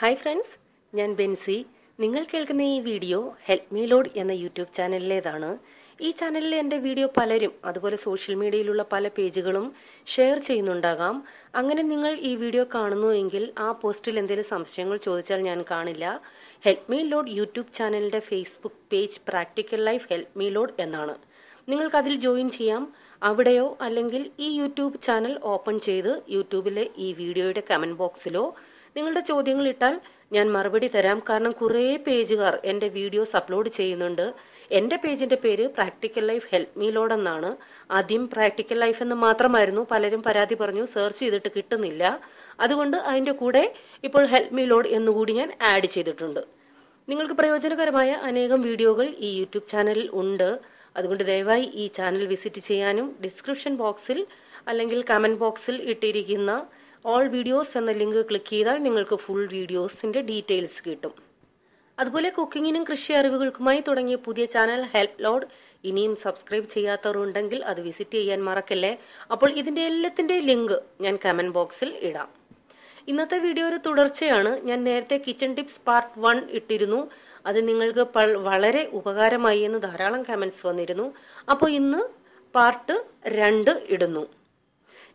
Hi friends ഞാൻ ബെൻസി. നിങ്ങൾ കേൾക്കുന്ന ഈ വീഡിയോ ഹെൽപ്പ് മീ ലോഡ് എന്ന യൂട്യൂബ് ചാനലിലേതാണ്. ഈ ചാനലിൽ എന്റെ വീഡിയോ പലരും അതുപോലെ സോഷ്യൽ മീഡിയയിലുള്ള പല പേജുകളും ഷെയർ ചെയ്യുന്നുണ്ടാകാം. അങ്ങനെ നിങ്ങൾ ഈ വീഡിയോ കാണുന്നു എങ്കിൽ ആ പോസ്റ്റിൽ എന്തെങ്കിലും സംശയങ്ങൾ ചോദിച്ചാൽ ഞാൻ കാണില്ല. ഹെൽപ്പ് മീ ലോഡ് യൂട്യൂബ് ചാനലിന്റെ Facebook page practical life Help Me Lord എന്നാണ്. നിങ്ങൾക്കതിൽ ജോയിൻ ചെയ്യാം. അവിടെയോ അല്ലെങ്കിൽ ഈ യൂട്യൂബ് ചാനൽ ഓപ്പൺ ചെയ്ത് യൂട്യൂബിലെ ഈ വീഡിയോയുടെ കമന്റ് ബോക്സിലോ നിങ്ങളുടെ ചോദ്യങ്ങൾ ഇട്ടാൽ ഞാൻ മറുപടി തരാം. കാരണം കുറേ പേജുകാർ എന്റെ വീഡിയോസ് അപ്ലോഡ് ചെയ്യുന്നുണ്ട്. എന്റെ പേജിന്റെ പേര് പ്രാക്ടിക്കൽ ലൈഫ് ഹെൽപ്പ് എന്നാണ്. ആദ്യം പ്രാക്ടിക്കൽ ലൈഫ് എന്ന് മാത്രമായിരുന്നു. പലരും പരാതി പറഞ്ഞു സെർച്ച് ചെയ്തിട്ട് കിട്ടുന്നില്ല. അതുകൊണ്ട് അതിന്റെ കൂടെ ഇപ്പോൾ ഹെൽപ്പ് മീ ലോഡ് എന്നുകൂടി ഞാൻ ആഡ് ചെയ്തിട്ടുണ്ട്. നിങ്ങൾക്ക് പ്രയോജനകരമായ അനേകം വീഡിയോകൾ ഈ യൂട്യൂബ് ചാനലിൽ ഉണ്ട്. അതുകൊണ്ട് ദയവായി ഈ ചാനൽ വിസിറ്റ് ചെയ്യാനും ഡിസ്ക്രിപ്ഷൻ ബോക്സിൽ അല്ലെങ്കിൽ കമന്റ് ബോക്സിൽ ഇട്ടിരിക്കുന്ന ഓൾ വീഡിയോസ് എന്ന ലിങ്ക് ക്ലിക്ക് ചെയ്താൽ നിങ്ങൾക്ക് ഫുൾ വീഡിയോസിന്റെ ഡീറ്റെയിൽസ് കിട്ടും. അതുപോലെ കുക്കിങ്ങിനും കൃഷി അറിവുകൾക്കുമായി തുടങ്ങിയ പുതിയ ചാനൽ ഹെൽപ്പ് ലോഡ് ഇനിയും സബ്സ്ക്രൈബ് ചെയ്യാത്തവരുണ്ടെങ്കിൽ അത് വിസിറ്റ് ചെയ്യാൻ മറക്കല്ലേ? അപ്പോൾ ഇതിന്റെ എല്ലാത്തിന്റെ ലിങ്ക് ഞാൻ കമന്റ് ബോക്സിൽ ഇടാം. ഇന്നത്തെ വീഡിയോ ഒരു തുടർച്ചയാണ്. ഞാൻ നേരത്തെ കിച്ചൺ ടിപ്സ് പാർട്ട് വൺ ഇട്ടിരുന്നു. അത് നിങ്ങൾക്ക് വളരെ ഉപകാരമായി എന്ന് ധാരാളം കമന്റ്സ് വന്നിരുന്നു. അപ്പോൾ ഇന്ന് പാർട്ട് രണ്ട് ഇടുന്നു.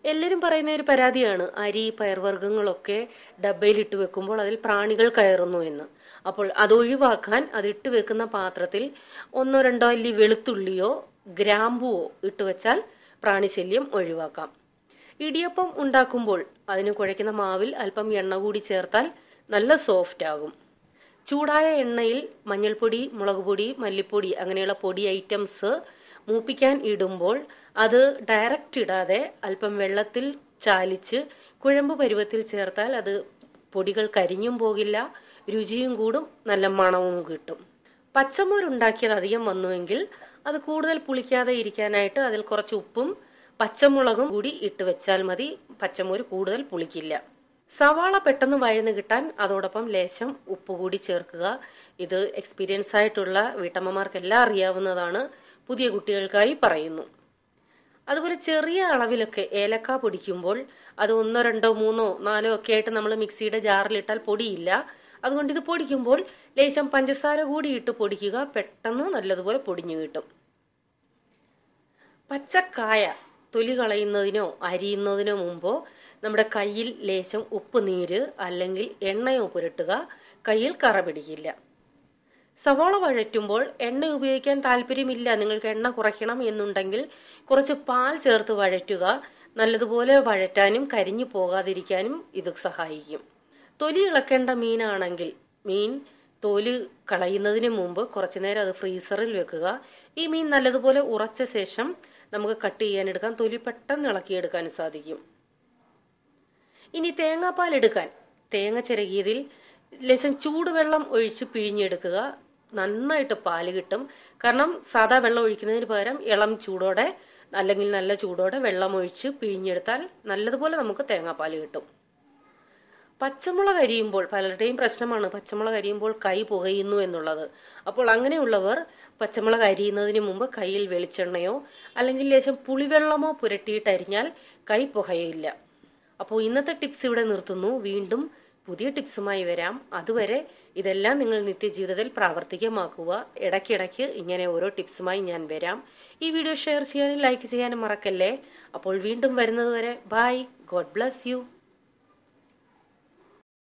എല്ലാവരും പറയുന്ന ഒരു പരാതിയാണ്. അരി പയർവർഗങ്ങളൊക്കെ ഡബയിലിട്ട് വെക്കുമ്പോൾ അതിൽ പ്രാണികൾ കയറുന്നു എന്ന്. അപ്പോൾ അത് ഒഴിവാക്കാൻ അത് ഇട്ട് വെക്കുന്ന പാത്രത്തിൽ ഒന്നോ രണ്ടോ അല്ലി വെളുത്തുള്ളിയോ ഗ്രാമ്പുവോ ഇട്ട് വെച്ചാൽ പ്രാണിശല്യം ഒഴിവാക്കാം. ഇടിയപ്പം ഉണ്ടാക്കുമ്പോൾ അതിന് കുഴയ്ക്കുന്ന മാവിൽ അല്പം എണ്ണ കൂടി ചേർത്താൽ നല്ല സോഫ്റ്റ് ആകും. ചൂടായ എണ്ണയിൽ മഞ്ഞൾപ്പൊടി മുളക് പൊടി മല്ലിപ്പൊടി അങ്ങനെയുള്ള പൊടി ഐറ്റംസ് മൂപ്പിക്കാൻ ഇടുമ്പോൾ അത് ഡയറക്റ്റ് ഇടാതെ അല്പം വെള്ളത്തിൽ ചാലിച്ച് കുഴമ്പ് പരുവത്തിൽ ചേർത്താൽ അത് പൊടികൾ കരിഞ്ഞും പോകില്ല രുചിയും കൂടും നല്ല മണവും കിട്ടും. പച്ചമോരുണ്ടാക്കിയത് അധികം വന്നുവെങ്കിൽ അത് കൂടുതൽ പുളിക്കാതെ ഇരിക്കാനായിട്ട് അതിൽ കുറച്ച് ഉപ്പും പച്ചമുളകും കൂടി ഇട്ട് വെച്ചാൽ മതി പച്ചമോര് കൂടുതൽ പുളിക്കില്ല. സവാള പെട്ടെന്ന് വഴന്ന് കിട്ടാൻ അതോടൊപ്പം ലേശം ഉപ്പ് കൂടി ചേർക്കുക. ഇത് എക്സ്പീരിയൻസ് ആയിട്ടുള്ള വീട്ടമ്മമാർക്കെല്ലാം അറിയാവുന്നതാണ്. പുതിയ കുട്ടികൾക്കായി പറയുന്നു. അതുപോലെ ചെറിയ അളവിലൊക്കെ ഏലക്ക പൊടിക്കുമ്പോൾ അത് ഒന്നോ രണ്ടോ മൂന്നോ നാലോ ഒക്കെ ആയിട്ട് നമ്മൾ മിക്സിയുടെ ജാറിലിട്ടാൽ പൊടിയില്ല. അതുകൊണ്ട് ഇത് പൊടിക്കുമ്പോൾ ലേശം പഞ്ചസാര കൂടി ഇട്ട് പൊടിക്കുക. പെട്ടെന്ന് നല്ലതുപോലെ പൊടിഞ്ഞു കിട്ടും. പച്ചക്കായ തൊലി കളയുന്നതിനോ അരിയുന്നതിനോ മുമ്പോ നമ്മുടെ കയ്യിൽ ലേശം ഉപ്പ് നീര് അല്ലെങ്കിൽ എണ്ണയോ പുരട്ടുക. കയ്യിൽ കറ പിടിക്കില്ല. സവാള വഴറ്റുമ്പോൾ എണ്ണ ഉപയോഗിക്കാൻ താല്പര്യമില്ല. നിങ്ങൾക്ക് എണ്ണ കുറയ്ക്കണം എന്നുണ്ടെങ്കിൽ കുറച്ച് പാൽ ചേർത്ത് വഴറ്റുക. നല്ലതുപോലെ വഴറ്റാനും കരിഞ്ഞു പോകാതിരിക്കാനും ഇത് സഹായിക്കും. തൊലി ഇളക്കേണ്ട മീനാണെങ്കിൽ മീൻ തൊലി കളയുന്നതിന് മുമ്പ് കുറച്ചു നേരം അത് ഫ്രീസറിൽ വെക്കുക. ഈ മീൻ നല്ലതുപോലെ ഉറച്ച ശേഷം നമുക്ക് കട്ട് ചെയ്യാൻ എടുക്കാം തൊലി പെട്ടെന്ന് ഇളക്കിയെടുക്കാൻ സാധിക്കും. ഇനി തേങ്ങാപ്പാൽ എടുക്കാൻ. തേങ്ങ ചിരകിയതിൽ ലേശം ചൂടുവെള്ളം ഒഴിച്ച് പിഴിഞ്ഞെടുക്കുക. നന്നായിട്ട് പാൽ കിട്ടും. കാരണം സാധാ വെള്ളം ഒഴിക്കുന്നതിന് പകരം ഇളം ചൂടോടെ അല്ലെങ്കിൽ നല്ല ചൂടോടെ വെള്ളം ഒഴിച്ച് പിഴിഞ്ഞെടുത്താൽ നല്ലതുപോലെ നമുക്ക് തേങ്ങാപ്പാൽ കിട്ടും. പച്ചമുളക് അരിയുമ്പോൾ പലരുടെയും പ്രശ്നമാണ്. പച്ചമുളക് അരിയുമ്പോൾ കൈ പുകയുന്നു എന്നുള്ളത്. അപ്പോൾ അങ്ങനെയുള്ളവർ പച്ചമുളക് അരിയുന്നതിന് മുമ്പ് കയ്യിൽ വെളിച്ചെണ്ണയോ അല്ലെങ്കിൽ ലേശം പുളിവെള്ളമോ പുരട്ടിയിട്ട് അരിഞ്ഞാൽ കൈ പുകയില്ല. അപ്പോൾ ഇന്നത്തെ ടിപ്സ് ഇവിടെ നിർത്തുന്നു. വീണ്ടും പുതിയ ടിപ്സുമായി വരാം. അതുവരെ ഇതെല്ലാം നിങ്ങൾ നിത്യജീവിതത്തിൽ പ്രാവർത്തികമാക്കുക. ഇടയ്ക്കിടയ്ക്ക് ഇങ്ങനെ ഓരോ ടിപ്സുമായി ഞാൻ വരാം. ഈ വീഡിയോ ഷെയർ ചെയ്യാനും ലൈക്ക് ചെയ്യാനും മറക്കല്ലേ? അപ്പോൾ വീണ്ടും വരുന്നതുവരെ ബൈ. God bless you.